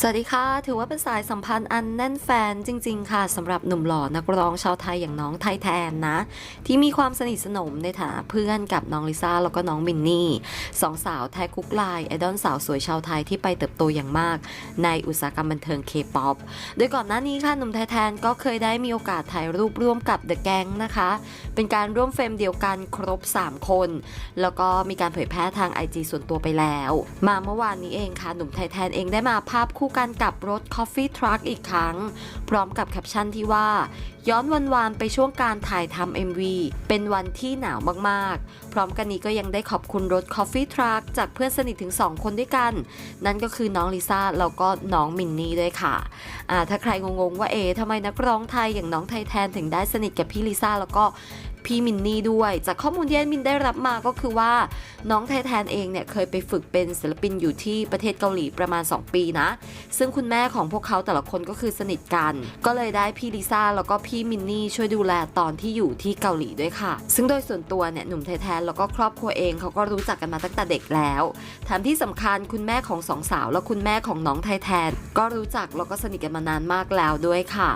สวัสดีค่ะ ถือว่าเป็นสายสัมพันธ์อันแน่นแฟนจริง ๆ ค่ะสำหรับหนุ่มหล่อนักร้องชาวไทยอย่างน้องไทยแทนนะ ที่มีความสนิทสนมในฐานะเพื่อนกับน้องลิซ่าแล้วก็น้องมินนี่สองสาวแทกคุกไลน์ไอดอลสาวสวยชาวไทยที่ไปเติบโตอย่างมาก ในอุตสาหกรรมบันเทิงเคป๊อปโดยก่อนหน้านี้ค่ะหนุ่มไทยแทนก็เคยได้มีโอกาสถ่ายรูปร่วมกับเดอะแก๊งนะคะ เป็นการร่วมเฟรมเดียวกันครบ 3 คน แล้วก็มีการเผยแพร่ทาง IG ส่วนตัวไปแล้ว มาเมื่อวานนี้เองค่ะหนุ่มไทยแทนเองได้มาภาพคู่กันกับรถ Coffee Truck อีกครั้ง พร้อมกับแคปชั่นที่ว่า ย้อนวันวานไปช่วงการถ่ายทำ MV เป็นวันที่หนาวมากๆ พร้อมกันนี้ก็ยังได้ขอบคุณรถ Coffee Truck จากเพื่อนสนิทถึง 2 คนด้วยกัน นั่นก็คือน้องลิซ่าแล้วก็น้องมินนี่ด้วยค่ะอ่าถ้าใครงงๆว่าเอ๊ทำไมนักร้องไทยอย่างน้องไทยแทนถึงได้สนิทกับพี่ลิซ่าแล้วก็ พี่มินนี่ด้วย จากข้อมูลที่แอดมินได้รับมาก็คือว่าน้องไทแทนเองเนี่ยเคยไปฝึกเป็นศิลปินอยู่ที่ประเทศเกาหลีประมาณ 2 ปีนะ ซึ่งคุณแม่ของพวกเขาแต่ละคนก็คือสนิทกัน ก็เลยได้พี่ลิซ่าแล้วก็พี่มินนี่ช่วยดูแลตอนที่อยู่ที่เกาหลีด้วยค่ะ ซึ่งโดยส่วนตัวเนี่ยหนุ่มไทแทนแล้วก็ครอบครัวเองเขาก็รู้จักกันมาตั้งแต่เด็กแล้วแถมที่สำคัญคุณแม่ของสองสาว และคุณแม่ของน้องไทแทน ก็รู้จักแล้วก็สนิทกันมานานมากแล้วด้วยค่ะ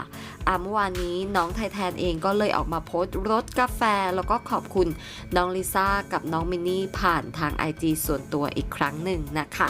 อ่าเมื่อวานนี้น้องไทแทนเองก็เลยออกมาโพสต์รสกาแฟแล้วก็ขอบคุณน้องลิซ่ากับน้องมินนี่ผ่านทาง IG ส่วนตัวอีกครั้งหนึ่งนะคะ